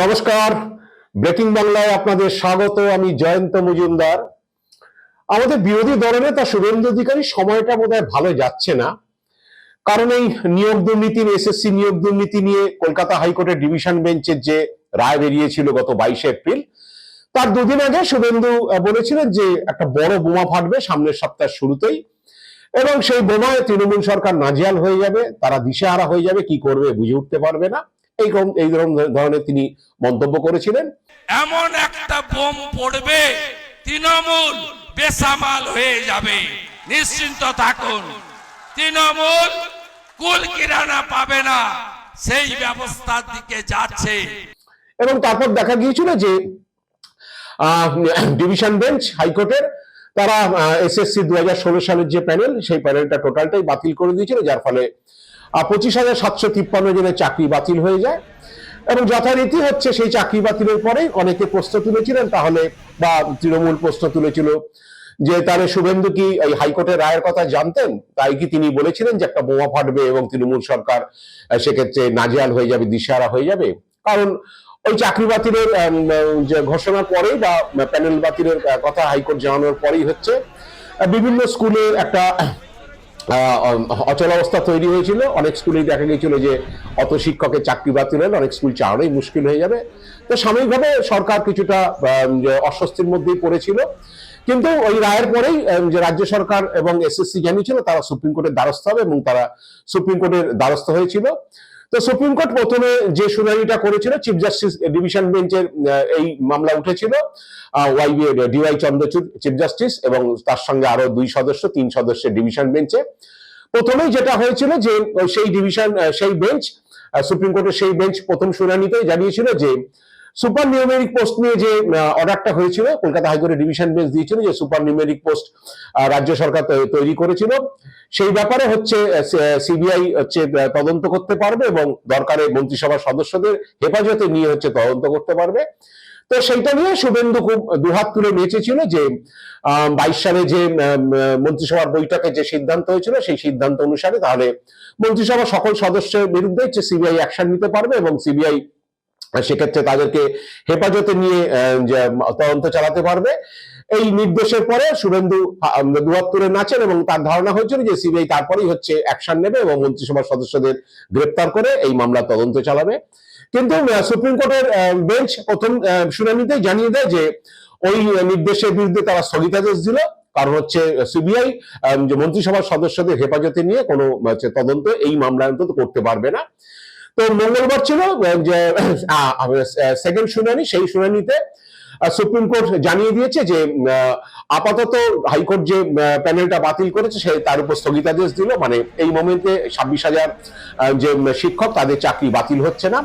নমস্কার। ব্রেকিং বাংলায় আপনাদের স্বাগত, আমি জয়ন্ত মজুমদার। আমাদের বিরোধী দলনেতা শুভেন্দু অধিকারী সময়টা বোধহয় ভালো যাচ্ছে না। কারণ এই নিয়োগ দুর্নীতি, এসএসসি নিয়োগ দুর্নীতি নিয়ে কলকাতা হাইকোর্টের ডিভিশন বেঞ্চের যে রায় বেরিয়েছিল গত বাইশে এপ্রিল, তার দুদিন আগে শুভেন্দু বলেছিলেন যে একটা বড় বোমা ফাটবে সামনের সপ্তাহের শুরুতেই এবং সেই বোমায় তৃণমূল সরকার নাজিয়াল হয়ে যাবে, তারা দিশেহারা হয়ে যাবে, কি করবে বুঝে উঠতে পারবে না। এই রকম এই রকম ধরনের তিনি মন্তব্য করেছিলেন। এমন একটা বোম পড়বে তৃণমূল বেসামাল হয়ে যাবে। নিশ্চিন্ত থাকুন তৃণমূল কুল কিরানা পাবে না সেই ব্যবস্থার দিকে যাচ্ছে। এবং তারপর দেখা গিয়েছিল যে ডিভিশন বেঞ্চ হাইকোর্টের তারা এসএসসি দু হাজার ষোলো সালের যে প্যানেল সেই প্যানেলটা টোটালটাই বাতিল করে দিয়েছিল যার ফলে পঁচিশ হাজার সাতশো তিপ্পান্ন জনের চাকরি বাতিল হয়ে যায়। এবং যথারীতি হচ্ছে সেই চাকরি বাতিলের পরে অনেকে প্রশ্ন তুলেছিলেন, তাহলে বা তৃণমূল প্রশ্ন তুলেছিল যে তাহলে শুভেন্দু কি এই হাইকোর্টের রায়ের কথা জানতেন? তাই কি তিনি বলেছিলেন যে একটা বোমা ফাটবে এবং তৃণমূল সরকার সেক্ষেত্রে নাজেহাল হয়ে যাবে দিশারা হয়ে যাবে? কারণ ওই চাকরি বাতিলের ঘোষণার পরেই বা প্যানেল বাতিলের কথা হাইকোর্ট জানানোর পরেই হচ্ছে বিভিন্ন স্কুলে একটা অচল অবস্থা তৈরি হয়েছিল। অনেক স্কুলেই দেখা গিয়েছিল যে অত শিক্ষকের চাকরি বাতিল হলে অনেক স্কুল চালানোই মুশকিল হয়ে যাবে। তো সাময়িকভাবে সরকার কিছুটা অস্বস্তির মধ্যেই পড়েছিল। কিন্তু ওই রায়ের পরেই যে রাজ্য সরকার এবং এসএসসি জানিয়েছিল, তারা সুপ্রিম কোর্টের দ্বারস্থ হবে এবং তারা সুপ্রিম কোর্টের দ্বারস্থ হয়েছিল। তো সুপ্রিম কোর্ট প্রথমে যে শুনানিটা করেছিল চিফ জাস্টিস ডিভিশন বেঞ্চের এই মামলা উঠেছিল Y DY Chandrachud chief justice এবং তার সঙ্গে আরও দুই সদস্য, তিন সদস্যের ডিভিশন বেঞ্চে প্রথমেই যেটা হয়েছিল যে, সেই ডিভিশন সেই বেঞ্চ সুপ্রিম কোর্টের সেই বেঞ্চ প্রথম শুনানিতে জানিয়েছিল যে সুপার নিউমেরিক পোস্ট নিয়ে যে অর্ডারটা হয়েছিল, কলকাতা হাইকোর্টের ডিভিশন বেঞ্চ দিয়েছিল যে সুপার নিউমেরিক পোস্ট রাজ্য সরকার তৈরি করেছিল। সেই ব্যাপারে হচ্ছে সিবিআই হচ্ছে তদন্ত করতে পারবে এবং দরকারে মন্ত্রিসভার সদস্যদের হেফাজতে নিয়ে হচ্ছে তদন্ত করতে পারবে। তো সেইটা নিয়ে শুভেন্দু খুব দুহাত তুলে নেচেছিল যে বাইশ সালে যে মন্ত্রিসভার বৈঠকে যে সিদ্ধান্ত হয়েছিল, সেই সিদ্ধান্ত অনুসারে তাহলে মন্ত্রিসভার সকল সদস্যের বিরুদ্ধে সিবিআই অ্যাকশন নিতে পারবে এবং সিবিআই সেক্ষেত্রে তাদেরকে হেফাজতে নিয়ে তদন্ত চালাতে পারবে। এই নির্দেশের পরে শুভেন্দু তুলে নাচেন এবং তার ধারণা হয়েছিল যে সিবিআই তারপরেই হচ্ছে অ্যাকশন নেবে এবং মন্ত্রিসভার সদস্যদের গ্রেপ্তার করে এই মামলা তদন্ত চালাবে। কিন্তু সুপ্রিম কোর্টের বেঞ্চ প্রথম আহ, শুনানিতেই জানিয়ে দেয় যে ওই নির্দেশের বিরুদ্ধে তারা স্থগিতাদেশ দিল। কারণ হচ্ছে সিবিআই যে মন্ত্রিসভার সদস্যদের হেফাজতে নিয়ে কোনো তদন্ত এই মামলা অন্তত করতে পারবে না। তো মঙ্গলবার ছিল যে সেকেন্ড শুনানি, সেই শুনানিতে সুপ্রিম কোর্ট জানিয়ে দিয়েছে যে আপাতত হাইকোর্ট যে প্যানেলটা বাতিল করেছে, সে তার উপর স্থগিতাদেশ দিল। মানে এই মোমেন্টে ছাব্বিশ হাজার যে শিক্ষক, তাদের চাকরি বাতিল হচ্ছে না।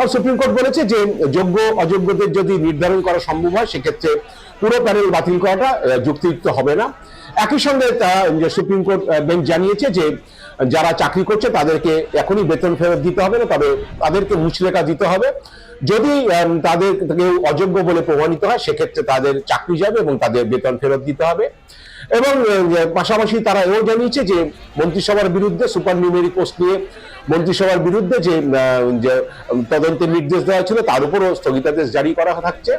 আর সুপ্রিম কোর্ট বলেছে যে, যোগ্য, অযোগ্যদের যদি নির্ধারণ করা সম্ভব হয়, সেক্ষেত্রে পুরো প্যানেল বাতিল করাটা যুক্তিযুক্ত হবে না। একই সঙ্গে সুপ্রিম কোর্ট বেঞ্চ জানিয়েছে যে যারা চাকরি করছে তাদেরকে এখনই বেতন ফেরত দিতে হবে না, তবে তাদেরকে মুচলেখা দিতে হবে। যদি তাদের কেউ অযোগ্য বলে প্রমাণিত হয়, সেক্ষেত্রে তাদের চাকরি যাবে এবং তাদের বেতন ফেরত দিতে হবে। এবং পাশাপাশি তারা এও জানিয়েছে যে, মন্ত্রিসভার বিরুদ্ধে সুপার নিউমেরিক পোস্ট নিয়ে মন্ত্রিসভার বিরুদ্ধে যে তদন্তের নির্দেশ দেওয়া ছিল তার উপরও স্থগিতাদেশ জারি করা থাকছে।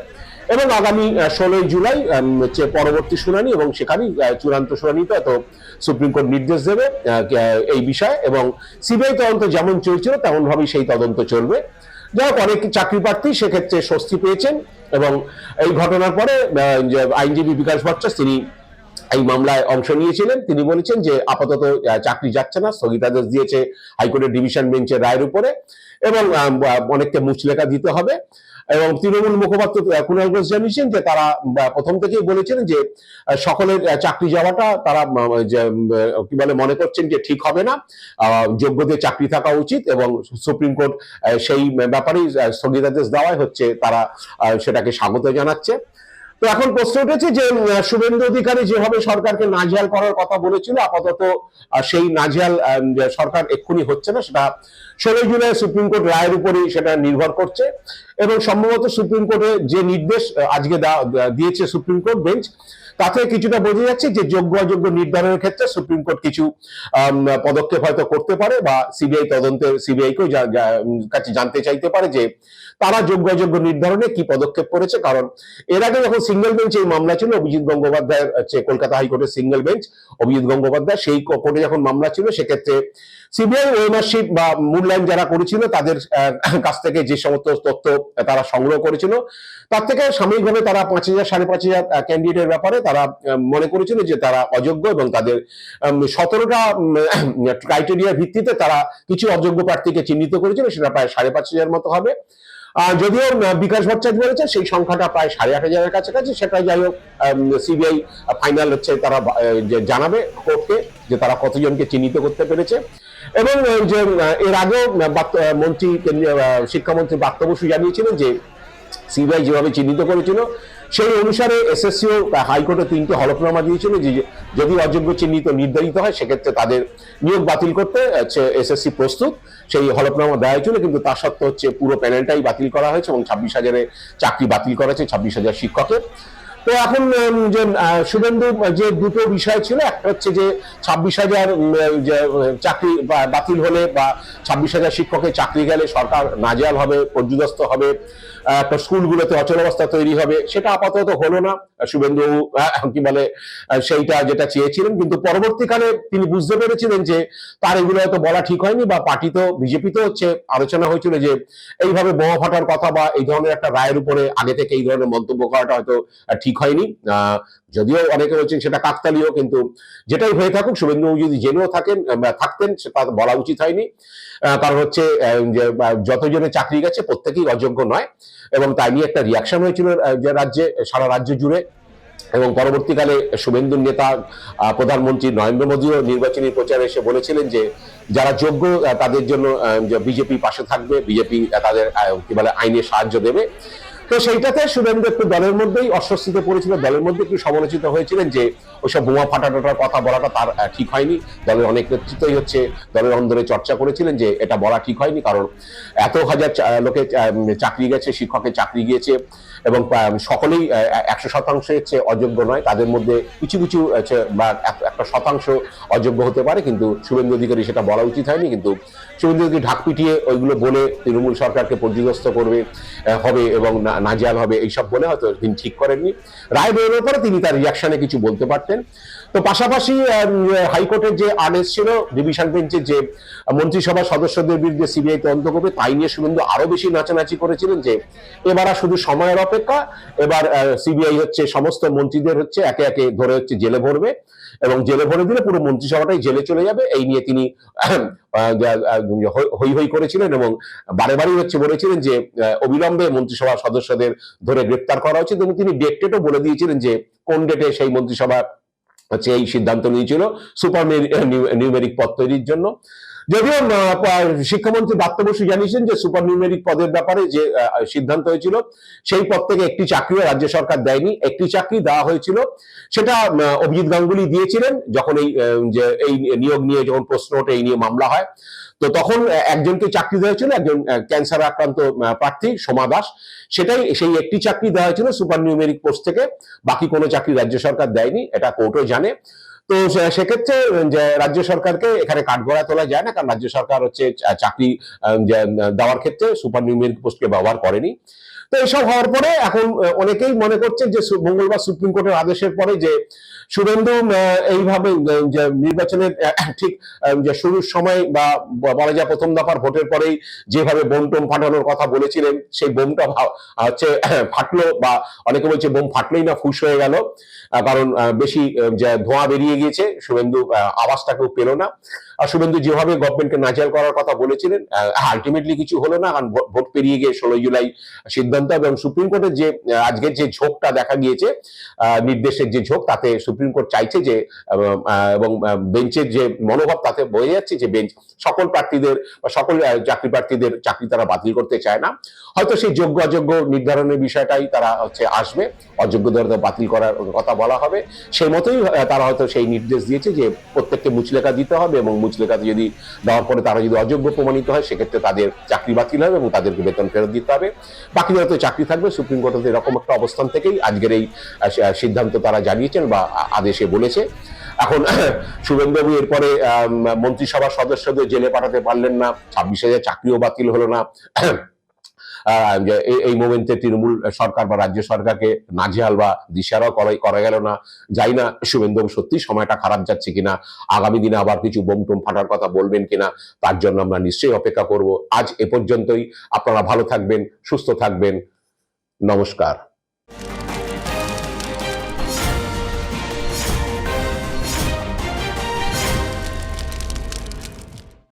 এবং আগামী ষোলোই জুলাই হচ্ছে পরবর্তী শুনানি এবং সেখানেই চূড়ান্ত শুনানিতে তো সুপ্রিম কোর্ট নির্দেশ দেবে এই বিষয়ে এবং সিবিআই তদন্ত যেমন চলছিল তেমন ভাবেই সেই তদন্ত চলবে। যাই হোক, অনেক চাকরি প্রার্থী সেক্ষেত্রে স্বস্তি পেয়েছেন এবং এই ঘটনার পরে আইনজীবী বিকাশ ভট্টাচ তিনি এই মামলায় অংশ নিয়েছিলেন। তিনি বলেছেন যে আপাতত চাকরি যাচ্ছে না, স্থগিতাদেশ দিয়েছে হাইকোর্টের ডিভিশন বেঞ্চের রায়ের উপরে এবং অনেককে মুচলেখা দিতে হবে। এবং তৃণমূল মুখপাত্র কুণাল ঘোষ জানিয়েছেন যে তারা প্রথম থেকেই বলেছেন যে সকলের চাকরি যাওয়াটা তারা কি বলে মনে করছেন যে ঠিক হবে না। যোগ্যদের চাকরি থাকা উচিত এবং সুপ্রিম কোর্ট সেই ব্যাপারেই স্থগিতাদেশ দেওয়ায় হচ্ছে তারা সেটাকে স্বাগত জানাচ্ছে। তো এখন প্রশ্ন উঠেছে যে শুভেন্দু অধিকারী যেভাবে সরকারকে নাজেহাল করার কথা বলেছিল আপাতত সেই নাজেহাল আহ, সরকার এক্ষুনি হচ্ছে না সেটা ষোলোই জুলাই সুপ্রিম কোর্ট রায়ের উপরেই সেটা নির্ভর করছে। এবং সম্ভবত সুপ্রিম কোর্টে যে নির্দেশ আজকে দিয়েছে সুপ্রিম কোর্ট বেঞ্চ তাতে কিছুটা বোঝা যাচ্ছে যে যোগ্য অযোগ্য নির্ধারণের ক্ষেত্রে সুপ্রিম কোর্ট কিছু পদক্ষেপ হয়তো করতে পারে বা সিবিআই তদন্তে সিবিআই কেও যা- যা- উম, কাছে জানতে চাইতে পারে যে তারা যোগ্য অযোগ্য নির্ধারণে কি পদক্ষেপ করেছে। কারণ এর আগে যখন সিঙ্গেল বেঞ্চ এই মামলা ছিল অভিজিৎ গঙ্গোপাধ্যায়ের হচ্ছে কলকাতা হাইকোর্টের সিঙ্গেল বেঞ্চ অভিজিৎ গঙ্গোপাধ্যায় সেই কোর্টে যখন মামলা ছিল সেক্ষেত্রে সিবিআই ওএমআরশিপ বা মূল্যায়ন যারা করেছিল তাদের কাছ থেকে যে সমস্ত তথ্য তারা সংগ্রহ করেছিল। তার থেকে সাময়িকভাবে তারা পাঁচ হাজার, সাড়ে পাঁচ হাজার ক্যান্ডিডেটের ব্যাপারে তারা মনে করেছিল যে তারা অযোগ্য এবং তাদের সতেরোটা ক্রাইটেরিয়ার ভিত্তিতে তারা কিছু অযোগ্য প্রার্থীকে চিহ্নিত করেছিল, সেটা প্রায় সাড়ে পাঁচ হাজার মতো হবে। যদিও বিকাশ ভট্টাচার্য বলেছে, সেই সংখ্যাটা প্রায় সাড়ে আট হাজারের কাছাকাছি সেটা যাই হোক সিবিআই ফাইনাল হচ্ছে তারা জানাবে কোর্টকে যে তারা কতজনকে চিহ্নিত করতে পেরেছে। এবং যে এর আগেও মন্ত্রী, কেন্দ্রীয় শিক্ষামন্ত্রী বাক্য বসু জানিয়েছিলেন যে, সিবিআই যেভাবে চিহ্নিত করেছিল, সেই অনুসারে এসএসসিও হাইকোর্টে তিনটে হলফনামা দিয়েছিল যে যদি অযোগ্য চিহ্নিত নির্ধারিত হয়, সেক্ষেত্রে তাদের নিয়োগ বাতিল করতে এসএসসি প্রস্তুত, সেই হলফনামা দেওয়া হয়েছিল, কিন্তু তা সত্ত্বেও হচ্ছে পুরো প্যানেলটাই বাতিল করা হয়েছে এবং ছাব্বিশ হাজারে চাকরি বাতিল করা হয়েছে ছাব্বিশ হাজার শিক্ষকের। তো এখন যে শুভেন্দু যে দুটো বিষয় ছিল একটা হচ্ছে যে ছাব্বিশ হাজার চাকরি বাতিল হলে বা ছাব্বিশ হাজার শিক্ষকের চাকরি গেলে সরকার নাজেয়াল হবে পর্যুদস্ত হবে একটা স্কুলগুলোতে অচলাবস্থা তৈরি হবে সেটা আপাতত হলো না। শুভেন্দু কি বলে সেইটা যেটা চেয়েছিলেন কিন্তু পরবর্তীকালে তিনি বুঝতে পেরেছিলেন যে তার এগুলো হয়তো বলা ঠিক হয়নি বা পার্টি তো বিজেপি তো হচ্ছে আলোচনা হয়েছিল যে এইভাবে বোমা ফাটার কথা বা এই ধরনের একটা রায়ের উপরে আগে থেকে এই ধরনের মন্তব্য করাটা হয়তো আহ, ঠিক হয়নি। যদিও অনেকে বলছেন সেটা কাকতালীয়, কিন্তু যেটাই হয়ে থাকুক, শুভেন্দু যদি জেনেও থাকেন থাকতেন, সেটা বলা উচিত হয়নি। কারণ হচ্ছে যতজনের চাকরি গেছে, প্রত্যেকেই অযোগ্য নয়। এবং তাই নিয়ে একটা রিয়াকশন হয়েছিল রাজ্যে, সারা রাজ্য জুড়ে। এবং পরবর্তীকালে শুভেন্দুর নেতা প্রধানমন্ত্রী নরেন্দ্র মোদীও নির্বাচনী প্রচারে এসে বলেছিলেন যে, যারা যোগ্য তাদের জন্য বিজেপি পাশে থাকবে, বিজেপি তাদের কি বলে, আইনে সাহায্য দেবে। তো সেইটাতে শুভেন্দু একটু দলের মধ্যেই অস্বস্তিতে পড়েছিল, দলের মধ্যে একটু সমালোচিত হয়েছিলেন যে ওইসব বোমা ফাটাটার কথা বলাটা তার ঠিক হয়নি। দলের অনেক নেতৃত্বই হচ্ছে, দলের অন্দরে চর্চা করেছিলেন যে এটা বলা ঠিক হয়নি কারণ এত হাজার লোকে চাকরি গেছে, শিক্ষকের চাকরি গিয়েছে এবং সকলেই একশো শতাংশ হচ্ছে অযোগ্য নয়। তাদের মধ্যে কিছু কিছু বা একটা শতাংশ অযোগ্য হতে পারে কিন্তু শুভেন্দু অধিকারী সেটা বলা উচিত হয়নি। কিন্তু শুভেন্দু অধিকারী ঢাক পিটিয়ে ওইগুলো বলে তৃণমূল সরকারকে পর্যদস্ত করবে হবে এবং না- নাজেহাল হবে এইসব বলে হয়তো তিনি ঠিক করেননি। রায় বেরোনোর পরে তিনি তার রিয়াকশনে কিছু বলতে পারতেন। তো পাশাপাশি হাইকোর্টের যে আদেশ ছিল ডিভিশন বেঞ্চের যে মন্ত্রিসভার সদস্যদের বিরুদ্ধে সিবিআই তদন্ত করবে, তাই নিয়ে শুভেন্দু আরও বেশি নাচানাচি করেছিলেন যে, এবার আর শুধু সময়ের অপেক্ষা, এবার সিবিআই হচ্ছে সমস্ত মন্ত্রীদের হচ্ছে একে একে ধরে হচ্ছে জেলে ভরবে এবং জেলে ভরে দিলে পুরো মন্ত্রিসভাটাই জেলে চলে যাবে। এই নিয়ে তিনি হই হই করেছিলেন এবং বারে বারেই হচ্ছে বলেছিলেন যে অবিলম্বে মন্ত্রিসভার সদস্যদের ধরে গ্রেপ্তার করা উচিত এবং তিনি ডেট টেটও বলে দিয়েছিলেন যে, কোন ডেটে সেই মন্ত্রিসভা হচ্ছে এই সিদ্ধান্ত নিয়েছিল, সুপার নিউমেরিক পদ তৈরির জন্য। যদিও শিক্ষামন্ত্রী দত্ত বসু জানিয়েছেন যে, সুপার নিউমেরিক পদের ব্যাপারে যে সিদ্ধান্ত হয়েছিল, সেই পদ থেকে একটি চাকরিও রাজ্য সরকার দেয়নি। একটি চাকরি দেওয়া হয়েছিল, সেটা অভিজিৎ গাঙ্গুলি দিয়েছিলেন, যখন এই যে, এই নিয়োগ নিয়ে যখন প্রশ্ন ওঠে, এই নিয়ে মামলা হয়। তো তখন একজনকে চাকরি দেওয়া হয়েছিল, একজন ক্যান্সার আক্রান্ত প্রার্থী সোমা দাস। সেটাই, সেই একটি চাকরি দেওয়া হয়েছিল সুপার নিউমেরিক পোস্ট থেকে, বাকি কোনো চাকরি রাজ্য সরকার দেয়নি, এটা কোর্টও জানে। তো সেক্ষেত্রে রাজ্য সরকারকে এখানে কাঠগড়া তোলা যায় না, কারণ রাজ্য সরকার হচ্ছে চাকরি দেওয়ার ক্ষেত্রে সুপার নিউমেরিক পোস্টকে ব্যবহার করেনি। তো এসব হওয়ার পরে এখন অনেকেই মনে করছে যে মঙ্গলবার সুপ্রিম কোর্টের আদেশের পরে যে শুভেন্দু এইভাবে নির্বাচনের ঠিক যে শুরুর সময় বা বলা যায় প্রথম দফার ভোটের পরেই যেভাবে বোম টোম ফাটানোর কথা বলেছিলেন সেই বোমটা হচ্ছে ফাটলো বা অনেকে বলছে বোম ফাটলেই না ফুস হয়ে গেল। কারণ বেশি ধোঁয়া বেরিয়ে গিয়েছে শুভেন্দু আহ, আওয়াজটাকেও পেল না। আর শুভেন্দু যেভাবে গভর্নমেন্টকে নাজেহাল করার কথা বলেছিলেন আলটিমেটলি কিছু হলো না কারণ ভোট পেরিয়ে গিয়ে ষোলোই জুলাই সিদ্ধান্ত এবং সুপ্রিম কোর্টের যে আজকের যে ঝোঁকটা দেখা গিয়েছে নির্দেশের যে ঝোঁক, তাতে সুপ্রিম কোর্ট চাইছে যে এবং বেঞ্চের যে মনোভাব, তাতে বোঝা যাচ্ছে যে বেঞ্চ সকল প্রার্থীদের বা সকল চাকরি প্রার্থীদের চাকরি তারা বাতিল করতে চায় না। হয়তো সেই যোগ্য অযোগ্য নির্ধারণের বিষয়টাই তারা হচ্ছে আসবে, অযোগ্যদের হয়তো বাতিল করার কথা বলা হবে। সেই মতোই তারা হয়তো সেই নির্দেশ দিয়েছে যে প্রত্যেককে মুচলেখা দিতে হবে এবং মুচলেখাতে যদি দেওয়ার পরে তারা যদি অযোগ্য প্রমাণিত হয়, সেক্ষেত্রে তাদের চাকরি বাতিল হবে এবং তাদেরকে বেতন ফেরত দিতে হবে। বাকিদের আদালতে চাকরি থাকবে, সুপ্রিম কোর্টের এরকম একটা অবস্থান থেকেই আজকের এই সিদ্ধান্ত তারা জানিয়েছেন বা আদেশে বলেছে। এখন শুভেন্দুবাবু এরপরে মন্ত্রিসভার সদস্যদের জেলে পাঠাতে পারলেন না, ছাব্বিশ হাজার চাকরিও বাতিল হলো না। এই- মোমেন্টে তৃণমূল সরকার বা রাজ্য সরকারকে নাজেহাল বা দিশারাও করা- করা গেল না। যাই না শুভেন্দুবাবু সত্যি সময়টা খারাপ যাচ্ছে কিনা? আগামী দিনে আবার কিছু বোম টোম ফাটার কথা বলবেন কিনা? তার জন্য আমরা নিশ্চয়ই অপেক্ষা করব। আজ এ পর্যন্তই। আপনারা ভালো থাকবেন, সুস্থ থাকবেন। নমস্কার।